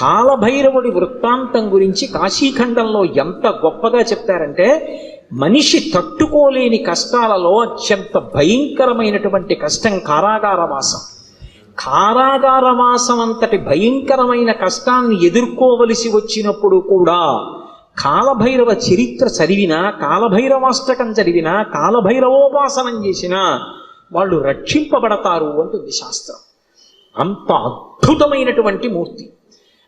కాలభైరవుడి వృత్తాంతం గురించి కాశీఖండంలో ఎంత గొప్పగా చెప్తారంటే మనిషి తట్టుకోలేని కష్టాలలో అత్యంత భయంకరమైనటువంటి కష్టం కారాగారవాసం. కారాగారవాసం అంతటి భయంకరమైన కష్టాన్ని ఎదుర్కోవలసి వచ్చినప్పుడు కూడా కాలభైరవ చరిత్ర చదివినా కాలభైరవాష్టకం చదివినా కాలభైరవోపాసనం చేసినా వాళ్ళు రక్షింపబడతారు అంటుంది శాస్త్రం. అంత అద్భుతమైనటువంటి మూర్తి.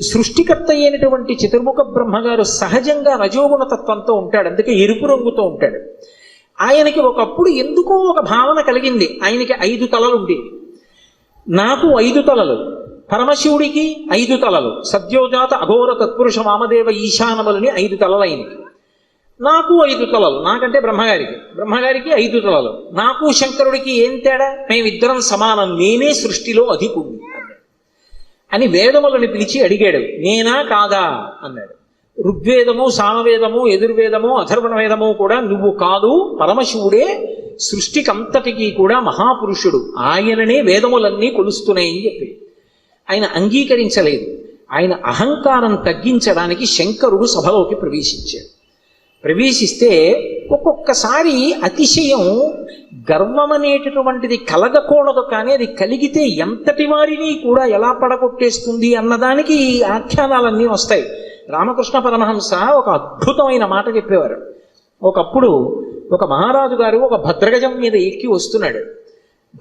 సృష్టికర్త అయినటువంటి చతుర్ముఖ బ్రహ్మగారు సహజంగా రజోగుణ తత్వంతో ఉంటాడు. అందుకే ఎరుపు రంగుతో ఉంటాడు. ఆయనకి ఒకప్పుడు ఎందుకో ఒక భావన కలిగింది. ఆయనకి ఐదు తలలు ఉండేవి. నాకు ఐదు తలలు పరమశివుడికి ఐదు తలలు సద్యోజాత అఘోర తత్పురుష వామదేవ ఈశానములని ఐదు తలలు ఆయనకి నాకు ఐదు తలలు నాకంటే బ్రహ్మగారికి బ్రహ్మగారికి ఐదు తలలు. నాకు శంకరుడికి ఏం తేడా? మేమిద్దరం సమానం. నేనే సృష్టిలో అధికుణ్ణి. అని వేదములను పిలిచి అడిగాడు. నేనా కాదా? అన్నాడు. ఋగ్వేదము సామవేదము ఎదుర్వేదము అథర్వణ వేదము కూడా నువ్వు కాదు. పరమశివుడే సృష్టికంతటికి కూడా మహాపురుషుడు. ఆయననే వేదములన్నీ కొలుస్తున్నాయని చెప్పి. ఆయన అంగీకరించలేదు. ఆయన అహంకారం తగ్గించడానికి శంకరుడు సభలోకి ప్రవేశించాడు. ప్రవేశిస్తే ఒక్కొక్కసారి అతిశయం గర్వం అనేటటువంటిది కలగకూడదు కానీ అది కలిగితే ఎంతటి వారిని కూడా ఎలా పడగొట్టేస్తుంది అన్నదానికి ఈ ఆఖ్యానాలన్నీ వస్తాయి. రామకృష్ణ పరమహంస ఒక అద్భుతమైన మాట చెప్పేవారు. ఒకప్పుడు ఒక మహారాజు గారు ఒక భద్రగజం మీద ఎక్కి వస్తున్నాడు.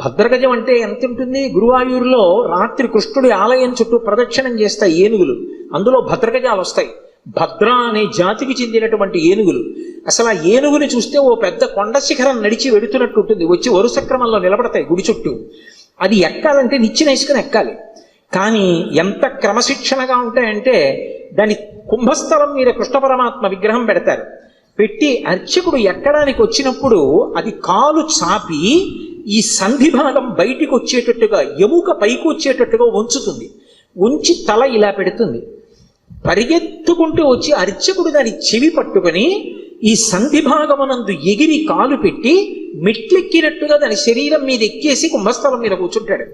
భద్రగజం అంటే ఎంత ఉంటుంది? గురువాయూరులో రాత్రి కృష్ణుడి ఆలయం చుట్టూ ప్రదక్షిణం చేస్తాయి ఏనుగులు. అందులో భద్రగజాలు వస్తాయి. భద్ర అనే జాతికి చెందినటువంటి ఏనుగులు. అసలు ఆ ఏనుగుని చూస్తే ఓ పెద్ద కొండ శిఖరం నడిచి వెడుతున్నట్టు ఉంటుంది. వచ్చి వరుస క్రమంలో నిలబడతాయి గుడి చుట్టూ. అది ఎక్కాలంటే నిచ్చిన ఇసుకను ఎక్కాలి. కానీ ఎంత క్రమశిక్షణగా ఉంటాయంటే దాని కుంభస్థలం మీద కృష్ణ పరమాత్మ విగ్రహం పెడతారు. పెట్టి అర్చకుడు ఎక్కడానికి వచ్చినప్పుడు అది కాలు చాపి ఈ సంధి భాగం బయటికి వచ్చేటట్టుగా ఎముక పైకి వచ్చేటట్టుగా ఉంచుతుంది ఉంచి తల ఇలా పెడుతుంది. పరిగెత్తుకుంటూ వచ్చి అర్చకుడు దాని చెవి పట్టుకొని ఈ సంధి భాగమునందు ఎగిరి కాలు పెట్టి మెట్లెక్కినట్టుగా దాని శరీరం మీద ఎక్కేసి కుంభస్థలం మీద కూర్చుంటాడు.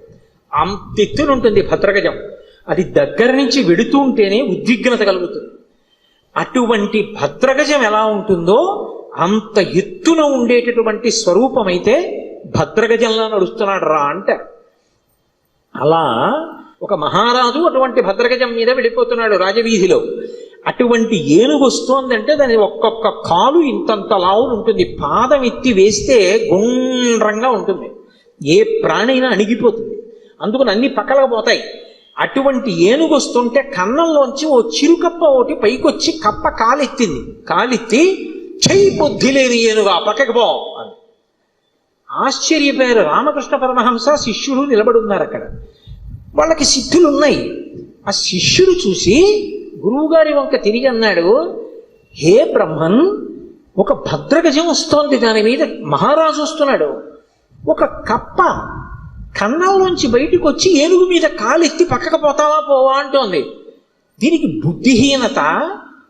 అంతెత్తునుంటుంది భద్రగజం. అది దగ్గర నుంచి వెడుతూ ఉంటేనే ఉద్విగ్నత కలుగుతుంది. అటువంటి భద్రగజం ఎలా ఉంటుందో అంత ఎత్తున ఉండేటటువంటి స్వరూపమైతే భద్రగజంలా నడుస్తున్నాడు రా అంటారు. అలా ఒక మహారాజు అటువంటి భద్రగజం మీద వెళ్ళిపోతున్నాడు రాజవీధిలో. అటువంటి ఏనుగు వస్తోందంటే దాని ఒక్కొక్క కాలు ఇంతంత లావులు ఉంటుంది. పాదం ఎత్తి వేస్తే గుండ్రంగా ఉంటుంది. ఏ ప్రాణైనా అణిగిపోతుంది. అందుకని అన్ని పక్కలకు పోతాయి. అటువంటి ఏనుగు వస్తుంటే కన్నంలోంచి ఓ చిరుకప్ప ఒకటి పైకొచ్చి కప్ప కాలెత్తింది. కాలెత్తి చెయ్యి బుద్ధి లేని ఏనుగా పక్కకి పో అని ఆశ్చర్యపోయారు. రామకృష్ణ పరమహంస శిష్యుడు నిలబడి ఉన్నారు అక్కడ. వాళ్ళకి సిద్ధులు ఉన్నాయి ఆ శిష్యుడు చూసి గురువుగారి వంక తిరిగి అన్నాడు హే బ్రహ్మన్ ఒక భద్రగజం వస్తోంది దాని మీద మహారాజు వస్తున్నాడు. ఒక కప్ప కన్నంలోంచి బయటకు వచ్చి ఏనుగు మీద కాలెత్తి పక్కకు పోతావా పోవా అంటోంది. దీనికి బుద్ధిహీనత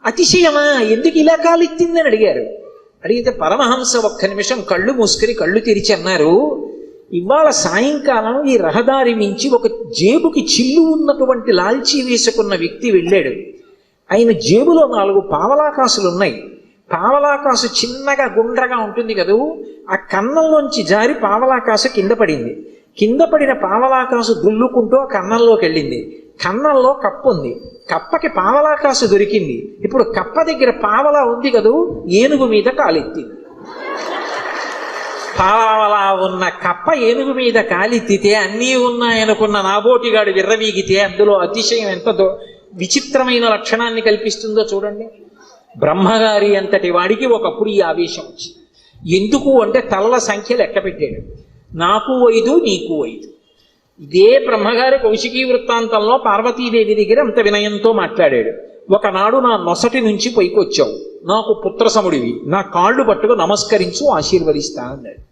అతిశయమా? ఎందుకు ఇలా కాలెత్తిందని అడిగారు. అడిగితే పరమహంస ఒక్క నిమిషం కళ్ళు మూసుకుని కళ్ళు తెరిచి అన్నారు ఇవాళ సాయంకాలం ఈ రహదారి మించి ఒక జేబుకి చిల్లు ఉన్నటువంటి లాల్చీ వేసుకున్న వ్యక్తి వెళ్ళాడు. ఆయన జేబులో నాలుగు పావలాకాసులు ఉన్నాయి. పావలాకాసు చిన్నగా గుండ్రగా ఉంటుంది కదూ ఆ కన్నంలోంచి జారి పావలాకాసు కింద పడింది. కింద పడిన పావలాకాసు దుల్లుకుంటూ ఆ కన్నంలోకి వెళ్ళింది. కన్నంలో కప్ప ఉంది. కప్పకి పావలాకాసు దొరికింది. ఇప్పుడు కప్ప దగ్గర పావలా ఉంది కదూ ఏనుగు మీద కాలెత్తింది. పావలా ఉన్న కప్ప ఏనుగు మీద కాలిత్తితే అన్నీ ఉన్నాయనుకున్న నాబోటిగాడు విర్రవీగితే అందులో అతిశయం ఎంత దో- విచిత్రమైన లక్షణాన్ని కల్పిస్తుందో చూడండి. బ్రహ్మగారి అంతటి వాడికి ఒకప్పుడు ఈ ఆవేశం వచ్చింది. ఎందుకు అంటే తలల సంఖ్య లెక్క పెట్టాడు. నాకు ఐదు నీకు ఐదు. ఇదే బ్రహ్మగారి కౌశికీ వృత్తాంతంలో పార్వతీదేవి దగ్గర అంత వినయంతో మాట్లాడాడు. ఒకనాడు నా నొసటి నుంచి పైకొచ్చావు. నాకు పుత్రసముడివి. నా కాళ్ళు పట్టుకు నమస్కరించు ఆశీర్వదిస్తా అన్నాడు.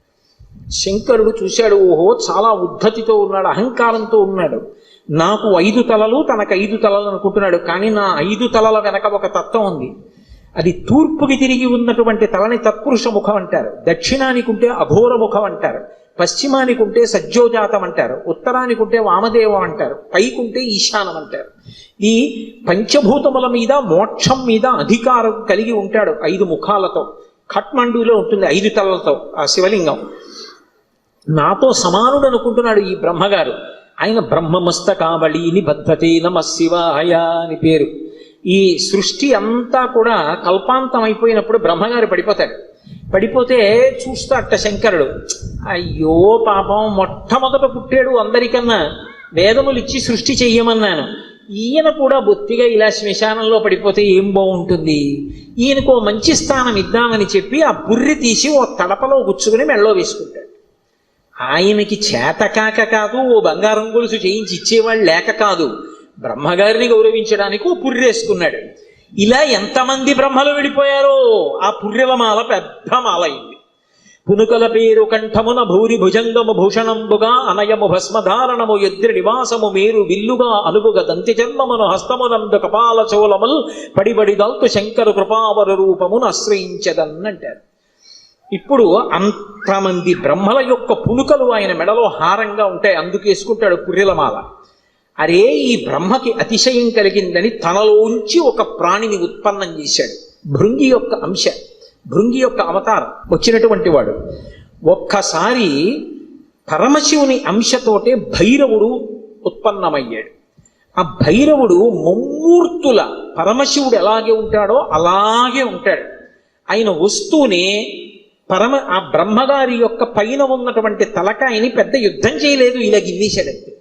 శంకరుడు చూశాడు ఓహో చాలా ఉద్ధతితో ఉన్నాడు అహంకారంతో ఉన్నాడు. నాకు ఐదు తలలు తనకు ఐదు తలలు అనుకుంటున్నాడు కానీ నా ఐదు తలల వెనక ఒక తత్వం ఉంది. అది తూర్పుకి తిరిగి ఉన్నటువంటి తలని తత్పురుష ముఖం అంటారు. దక్షిణానికి ఉంటే అఘోర ముఖం అంటారు. పశ్చిమానికి ఉంటే సజ్జోజాతం అంటారు. ఉత్తరానికి ఉంటే వామదేవం అంటారు. పైకుంటే ఈశానం అంటారు. ఈ పంచభూతముల మీద మోక్షం మీద అధికారం కలిగి ఉంటాడు ఐదు ముఖాలతో. ఖట్మండూలో ఉంటుంది ఐదు తలలతో ఆ శివలింగం. నాతో సమానుడు అనుకుంటున్నాడు ఈ బ్రహ్మగారు. ఆయన బ్రహ్మమస్తకావళిని నిబద్ధతే నమ శివాయ అని పేరు. ఈ సృష్టి అంతా కూడా కల్పాంతం అయిపోయినప్పుడు బ్రహ్మగారు పడిపోతాడు. పడిపోతే చూస్తాట శంకరుడు అయ్యో పాపం మొట్టమొదట పుట్టాడు అందరికన్నా వేదములు ఇచ్చి సృష్టి చెయ్యమన్నాను. ఈయన కూడా బొత్తిగా ఇలా శ్మశానంలో పడిపోతే ఏం బాగుంటుంది? ఈయనకు మంచి స్థానం ఇద్దామని చెప్పి ఆ బుర్రి తీసి ఓ తడపలో గుచ్చుకుని మెళ్ళో వేసుకుంటాడు. ఆయనకి చేతకాక కాదు ఓ బంగారం గొలుసు చేయించి ఇచ్చేవాళ్ళు లేక కాదు. బ్రహ్మగారిని గౌరవించడానికి ఓ పుర్రేసుకున్నాడు. ఇలా ఎంతమంది బ్రహ్మలు విడిపోయారో ఆ పుర్రెల మాల పెద్ద మాల పునుకల పేరు కంఠమున భూరి భుజంగము భూషణంబుగా అనయము భస్మధారణము ఎద్రి నివాసము మేరు విల్లుగా అనుగుగ దంతి జన్మమును హస్తమునందు కపాల చోళముల్ పడిబడి దల్తు శంకరు కృపావర రూపమును ఆశ్రయించదన్నంటారు ఇప్పుడు అంతమంది బ్రహ్మల యొక్క పులుకలు ఆయన మెడలో హారంగా ఉంటాయి అందుకేసుకుంటాడు కుర్రెలమాల. అరే ఈ బ్రహ్మకి అతిశయం కలిగిందని తనలోంచి ఒక ప్రాణిని ఉత్పన్నం చేశాడు. భృంగి యొక్క అంశ భృంగి యొక్క అవతారం వచ్చినటువంటి వాడు. ఒక్కసారి పరమశివుని అంశతోటే భైరవుడు ఉత్పన్నమయ్యాడు. ఆ భైరవుడు ముమ్మూర్తుల పరమశివుడు ఎలాగే ఉంటాడో అలాగే ఉంటాడు. ఆయన వస్తూనే పరమ ఆ బ్రహ్మగారి యొక్క పైన ఉన్నటువంటి తలకాయని పెద్ద యుద్ధం చేయలేదు ఇలా గిల్లేశాడంతే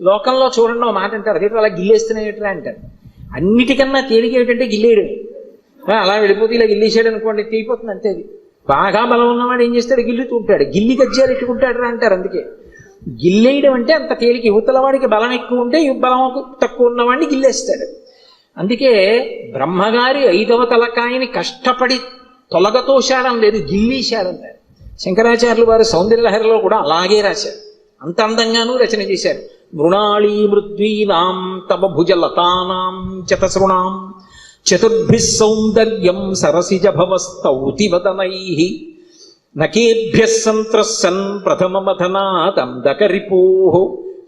లోకంలో చూడండి ఒక మాట అంటారు అదే అలా గిల్లేస్తున్నాయి అంటారు. అన్నిటికన్నా తేలిక ఏమిటంటే గిల్లేయడం అలా వెళ్ళిపోతే ఇలా గిల్లేశాడు అనుకోండి తీయిపోతుంది అంతే అది. బాగా బలం ఉన్నవాడు ఏం చేస్తాడు? గిల్లుతూ ఉంటాడు. గిల్లి గజ్జాలు ఎట్టుకుంటాడు రా అంటారు అందుకే. గిల్లేయడం అంటే అంత తేలిక. యువతల వాడికి బలం ఎక్కువ ఉంటే బలం తక్కువ ఉన్నవాడిని గిల్లేస్తాడు. అందుకే బ్రహ్మగారి ఐదవ తలకాయని కష్టపడి తొలగతోశాడం లేదు గిల్లీశాడంటారు శంకరాచార్యులు వారు సౌందర్యలహరిలో కూడా అలాగే రాశారు. అంత అందంగానూ రచన చేశారు. మృణాళీ మృద్వీనాం తమ భుజలతానాం చతసృణాం చతుర్భి సౌందర్యం సరసిజ భవస్తౌతి వదనై నకేభ్య సంత్రస్సన్ ప్రథమమథనాదందకరిపో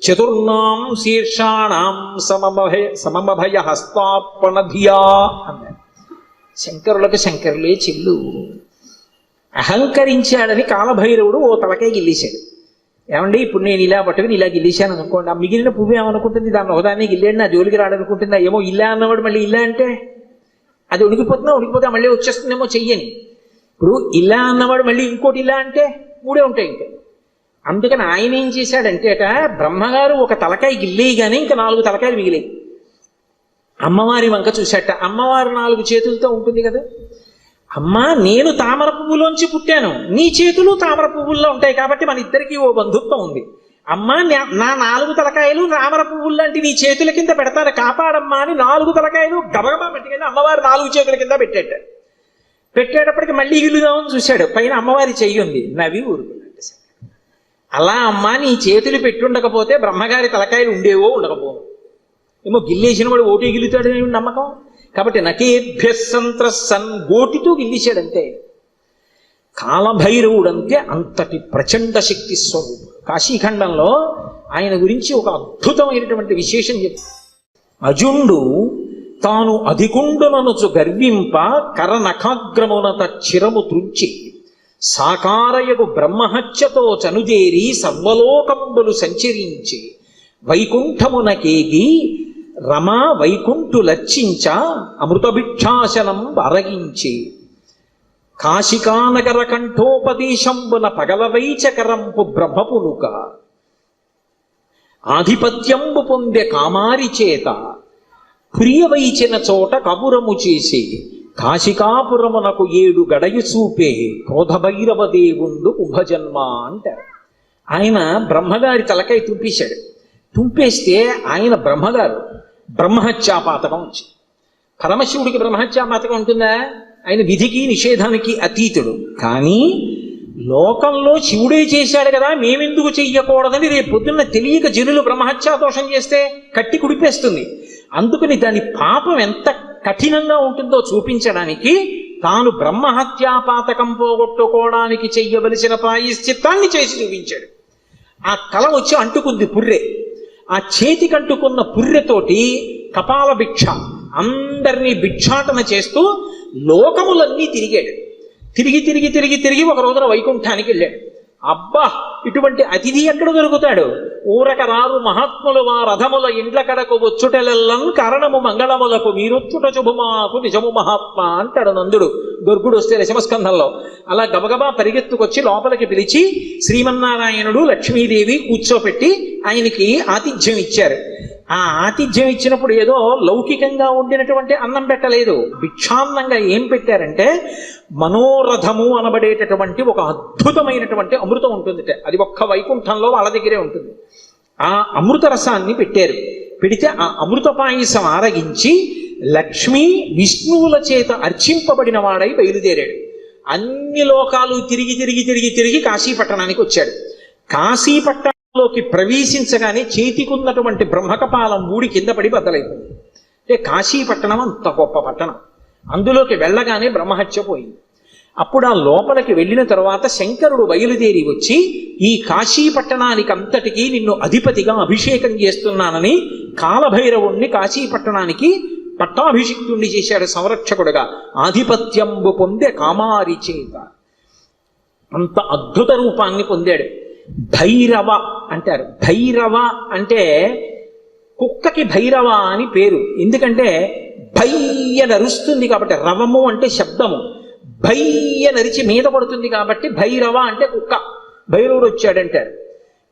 చతుర్ణాం శీర్షాణాం సమమభయ సమమభయ హస్తార్పణధియా అన్నారు శంకరులకు శంకరులే చెల్లు. అహంకరించాడని కాలభైరవుడు ఓ తలకే గిల్లేశాడు. ఏమండి ఇప్పుడు నేను ఇలా పట్టుకుని ఇలా గిల్లేశాను అనుకోండి ఆ మిగిలిన పువ్వు ఏమనుకుంటుంది? దాన్ని ఒకదాన్ని గిల్లాడు నా జోలికి రాడనుకుంటుందా ఏమో ఇలా అన్నవాడు మళ్ళీ ఇలా అంటే? అది ఉడికిపోతుందా? ఉడికిపోతే మళ్ళీ వచ్చేస్తుందేమో చెయ్యని. ఇప్పుడు ఇలా అన్నవాడు మళ్ళీ ఇంకోటి ఇలా అంటే? మూడే ఉంటాయి ఇంకా. అందుకని ఆయన ఏం చేశాడంటే అట బ్రహ్మగారు ఒక తలకాయ గిల్లేయగానే ఇంకా నాలుగు తలకాయలు మిగిలాయి. అమ్మవారి వంక చూశాట. అమ్మవారు నాలుగు చేతులతో ఉంటుంది కదా. అమ్మా నేను తామర పువ్వులోంచి పుట్టాను. నీ చేతులు తామర పువ్వుల్లో ఉంటాయి కాబట్టి మన ఇద్దరికి ఓ బంధుత్వం ఉంది. అమ్మా నా- నాలుగు తలకాయలు తామర పువ్వులు లాంటి నీ చేతుల కింద పెడతాను. కాపాడమ్మా అని నాలుగు తలకాయలు గబగబా పెట్టుకెళ్ళి అమ్మవారు నాలుగు చేతుల కింద పెట్టేట. పెట్టేటప్పటికి మళ్ళీ ఇల్లుదామని చూశాడు. పైన అమ్మవారి చెయ్యి ఉంది. నవి ఊరుకున్నట్టు అలా అమ్మా నీ చేతులు పెట్టుండకపోతే బ్రహ్మగారి తలకాయలు ఉండేవో ఉండకపోవు. ఏమో గిల్లేసిన వాడు ఓటే గిల్లుతాడనే నమ్మకం? కాబట్టి నకేభ్య సంత్రసన్ గోటితో గిల్లిశాడంతే. కాలభైరవుడంతే అంతటి ప్రచండ శక్తి స్వరూపుడు కాశీఖండంలో ఆయన గురించి ఒక అద్భుతమైనటువంటి విశేషం చెప్పి. అజుండు తాను అధికుండుననుచు గర్వింప కరనఖాగ్రమునత చిరము త్రుంచి సాకారయకు బ్రహ్మహత్యతో చనుదేరి సర్వలోకంబులు సంచరించి వైకుంఠమునకేగి రమా వైకుంఠు లచ్చించ అమృతభిక్షాసనం అరగించి. కాశికానగర కంఠోపదేశంబున పగలవైచకరంపు బ్రహ్మపునుక. ఆధిపత్యంబు పొందె కామారి చేత ప్రియవైచిన చోట కబురము చేసి కాశికాపురమునకు ఏడు గడయు చూపే క్రోధభైరవ దేవుండు కుంభజన్మ అంటారు. ఆయన బ్రహ్మగారి తలకై తుంపేశాడు. తుంపేస్తే ఆయన బ్రహ్మగారు బ్రహ్మహత్యాపాతకం వచ్చింది. పరమశివుడికి బ్రహ్మహత్యాపాతకం ఉంటుందా? ఆయన విధికి నిషేధానికి అతీతుడు. కానీ లోకంలో శివుడే చేశాడు కదా మేమెందుకు చెయ్యకూడదని రేపు పొద్దున్న తెలియక జనులు బ్రహ్మహత్యా దోషం చేస్తే కట్టి కుడిపేస్తుంది. అందుకని దాని పాపం ఎంత కఠినంగా ఉంటుందో చూపించడానికి తాను బ్రహ్మహత్యాపాతకం పోగొట్టుకోవడానికి చెయ్యవలసిన ప్రాయశ్చిత్తాన్ని చేసి చూపించాడు. ఆ కళ వచ్చి అంటుకుంది పుర్రే. ఆ చేతికంటుకున్న పుర్రెతోటి కపాల భిక్ష. అందరినీ భిక్షాటన చేస్తూ లోకములన్నీ తిరిగాడు. తిరిగి తిరిగి తిరిగి తిరిగి ఒక రోజున వైకుంఠానికి వెళ్ళాడు. అబ్బా ఇటువంటి అతిథి ఎక్కడ దొరుకుతాడు? ఊరక రారు మహాత్ములు మా రథముల ఇండ్ల కడకు వచ్చుటెలెల్లం కారణము మంగళములకు మీరొచ్చుట శుభమాకు నిజము మహాత్మ అంటాడు నందుడు. దుర్గుడు వస్తే దశమస్కంధంలో అలా గబగబా పరిగెత్తుకొచ్చి లోపలికి పిలిచి శ్రీమన్నారాయణుడు లక్ష్మీదేవి కూర్చోపెట్టి ఆయనకి ఆతిథ్యం ఇచ్చారు ఆ ఆతిథ్యం ఇచ్చినప్పుడు ఏదో లౌకికంగా ఉండినటువంటి అన్నం పెట్టలేదు. భిక్షాన్నంగా ఏం పెట్టారంటే మనోరథము అనబడేటటువంటి ఒక అద్భుతమైనటువంటి అమృతం ఉంటుంది అది ఒక్క వైకుంఠంలో వాళ్ళ దగ్గరే ఉంటుంది. ఆ అమృత రసాన్ని పెట్టారు. పెడితే ఆ అమృత పాయసం ఆరగించి లక్ష్మీ విష్ణువుల చేత అర్చింపబడిన వాడై బయలుదేరాడు. అన్ని లోకాలు తిరిగి తిరిగి తిరిగి తిరిగి కాశీపట్టణానికి వచ్చాడు. లోకి ప్రవేశించగానే చేతికున్నటువంటి బ్రహ్మకపాలం ఊడి కింద పడి బద్దలైపోయింది అంటే కాశీపట్టణం అంత గొప్ప పట్టణం. అందులోకి వెళ్ళగానే బ్రహ్మహత్య పోయింది. అప్పుడు ఆ లోపలికి వెళ్ళిన తర్వాత శంకరుడు బయలుదేరి వచ్చి ఈ కాశీ పట్టణానికి అంతటికీ నిన్ను అధిపతిగా అభిషేకం చేస్తున్నానని కాలభైరవుణ్ణి కాశీ పట్టణానికి పట్టాభిషిక్తుణ్ణి చేశాడు సంరక్షకుడుగా. ఆధిపత్యంబు పొందే కామారి చేత. అంత అద్భుత రూపాన్ని పొందాడు. భైరవ అంటారు. భైరవ అంటే కుక్కకి భైరవ అని పేరు. ఎందుకంటే భయ్య నరుస్తుంది కాబట్టి రవము అంటే శబ్దము. భయ్య నరిచి మీద పడుతుంది కాబట్టి భైరవ అంటే కుక్క. భైరవుడు వచ్చాడంటారు.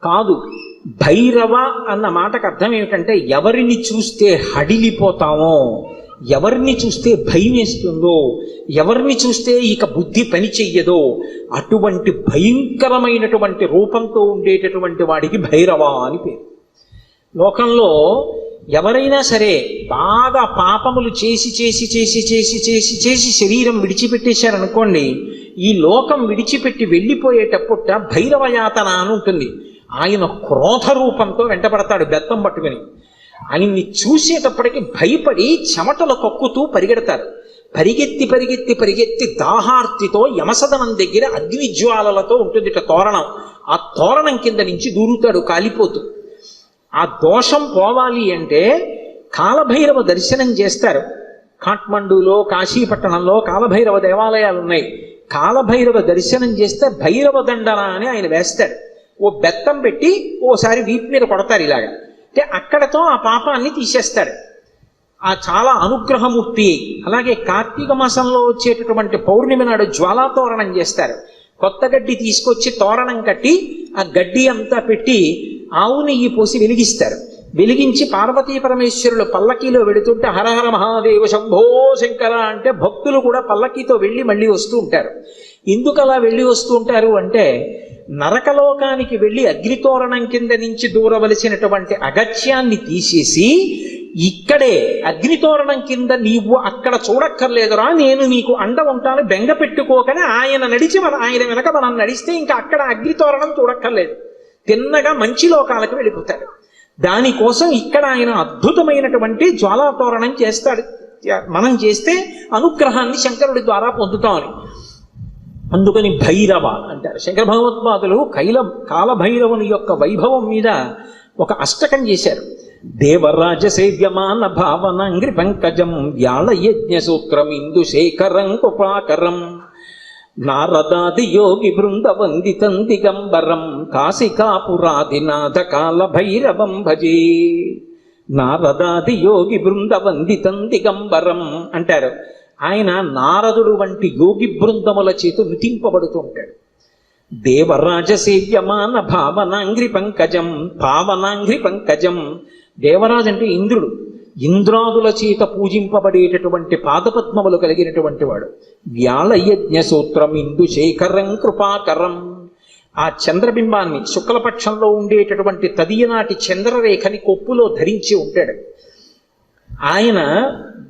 కాదు భైరవ అన్న మాటకు అర్థం ఏమిటంటే ఎవరిని చూస్తే హడిలిపోతామో. ఎవరిని చూస్తే భయం వేస్తుందో ఎవరిని చూస్తే ఇక బుద్ధి పని చెయ్యదో అటువంటి భయంకరమైనటువంటి రూపంతో ఉండేటటువంటి వాడికి భైరవ అని పేరు. లోకంలో ఎవరైనా సరే బాగా పాపములు చేసి చేసి చేసి చేసి చేసి చేసి శరీరం విడిచిపెట్టేశారనుకోండి ఈ లోకం విడిచిపెట్టి వెళ్ళిపోయేటప్పుట భైరవయాతన అని ఉంటుంది. ఆయన క్రోధ రూపంతో వెంటపడతాడు బెత్తం పట్టుకుని. ఆయన్ని చూసేటప్పటికి భయపడి చెమటలు కక్కుతూ పరిగెడతారు. పరిగెత్తి పరిగెత్తి పరిగెత్తి దాహార్తితో యమసదనం దగ్గర అగ్నిజ్వాలలతో ఉంటుంది ఇట్ట తోరణం. ఆ తోరణం కింద నుంచి దూరుతాడు కాలిపోతూ. ఆ దోషం పోవాలి అంటే కాలభైరవ దర్శనం చేస్తారు. కాఠ్మండూలో కాశీపట్టణంలో కాలభైరవ దేవాలయాలు ఉన్నాయి కాలభైరవ దర్శనం చేస్తే భైరవ దండన అని ఆయన వేస్తాడు ఓ బెత్తం పెట్టి ఓసారి వీపు మీద కొడతారు ఇలాగా. అంటే అక్కడతో ఆ పాపాన్ని తీసేస్తాడు ఆ చాలా అనుగ్రహమూర్తి అలాగే కార్తీక మాసంలో వచ్చేటటువంటి పౌర్ణమి నాడు జ్వాలాతోరణం చేస్తారు. కొత్త గడ్డి తీసుకొచ్చి తోరణం కట్టి ఆ గడ్డి అంతా పెట్టి ఆవు నెయ్యి పోసి వెలిగిస్తారు. వెలిగించి పార్వతీ పరమేశ్వరులు పల్లకీలో వెడుతుంటే హరహర మహాదేవ శంభో శంకర అంటే భక్తులు కూడా పల్లకీతో వెళ్ళి మళ్ళీ వస్తూ ఉంటారు. ఎందుకు అలా వెళ్ళి వస్తూ ఉంటారు అంటే నరకలోకానికి వెళ్ళి అగ్నితోరణం కింద నుంచి దూరవలసినటువంటి అగత్యాన్ని తీసేసి ఇక్కడే అగ్నితోరణం కింద నీవు అక్కడ చూడక్కర్లేదురా నేను నీకు అండ ఉంటాను బెంగ పెట్టుకోకని ఆయన నడిచి మన ఆయన వెనక మనం నడిస్తే ఇంకా అక్కడ అగ్నితోరణం చూడక్కర్లేదు. తిన్నగా మంచి లోకాలకు వెళ్ళిపోతాడు. దానికోసం ఇక్కడ ఆయన అద్భుతమైనటువంటి జ్వాలాతోరణం చేస్తాడు. మనం చేస్తే అనుగ్రహాన్ని శంకరుడి ద్వారా పొందుతామని. అందుకని భైరవ అంటారు. శంకర భగవత్పాదులు కైల కాలభైరవుని యొక్క వైభవం మీద ఒక అష్టకం చేశారు. దేవరాజ సేవ్యమాన భావనంగ్రి పంకజం వ్యాళ యజ్ఞ సూత్రం ఇందు శేఖరం కృపాకరం నారదాది యోగి బృంద వందితం దిగంబరం కాశికాపురాధినాథ కాల భైరవం భజే నారదాది యోగి బృంద వందితం దిగంబరం అంటారు. ఆయన నారదుడు వంటి యోగి బృందముల చేత నృతింపబడుతూ ఉంటాడు. దేవరాజసేవ్యమాన భావనాంగ్రి పంకజం పావనాంగ్రి పంకజం. దేవరాజు అంటే ఇంద్రుడు. ఇంద్రాదుల చేత పూజింపబడేటటువంటి పాదపద్మములు కలిగినటువంటి వాడు. వ్యాళయజ్ఞ సూత్రం ఇందు శేఖరం కృపాకరం. ఆ చంద్రబింబాన్ని శుక్లపక్షంలో ఉండేటటువంటి తదియనాటి చంద్రరేఖని కొప్పులో ధరించి ఉంటాడు. ఆయన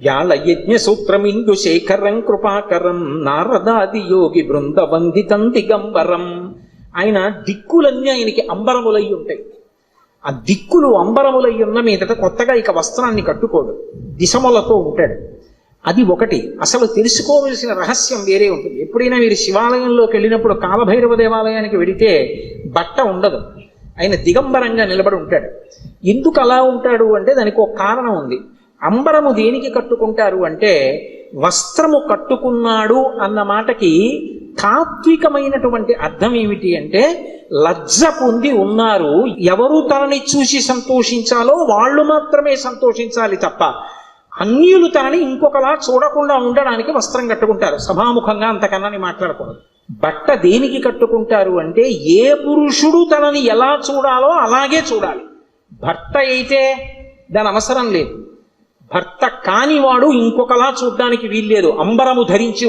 వ్యాళ యజ్ఞ సూత్రమిందు శేఖరం కృపాకరం నారదాది యోగి బృంద వందితం దిగంబరం. ఆయన దిక్కులన్నీ ఆయనకి అంబరములై ఉంటాయి. ఆ దిక్కులు అంబరములై ఉన్న మీదట కొత్తగా ఇక వస్త్రాన్ని కట్టుకోడు. దిశములతో ఉంటాడు. అది ఒకటి. అసలు తెలుసుకోవలసిన రహస్యం వేరే ఉంటుంది. ఎప్పుడైనా మీరు శివాలయంలోకి వెళ్ళినప్పుడు కాలభైరవ దేవాలయానికి వెడితే బట్ట ఉండదు. ఆయన దిగంబరంగా నిలబడి ఉంటాడు. ఎందుకు అలా ఉంటాడు అంటే దానికి ఒక కారణం ఉంది. అంబరము దేనికి కట్టుకుంటారు అంటే వస్త్రము కట్టుకున్నాడు అన్న మాటకి తాత్వికమైనటువంటి అర్థం ఏమిటి అంటే లజ్జ పొంది ఉన్నారు. ఎవరు తనని చూసి సంతోషించాలో వాళ్ళు మాత్రమే సంతోషించాలి తప్ప అన్యులు తనని ఇంకొకలా చూడకుండా ఉండడానికి వస్త్రం కట్టుకుంటారు. సభాముఖంగా అంతకన్నా మాట్లాడకూడదు. బట్ట దేనికి కట్టుకుంటారు అంటే ఏ పురుషుడు తనని ఎలా చూడాలో అలాగే చూడాలి. భర్త అయితే దాని అవసరం లేదు. భర్త కానివాడు ఇంకొకలా చూడ్డానికి వీల్లేదు. అంబరము ధరించి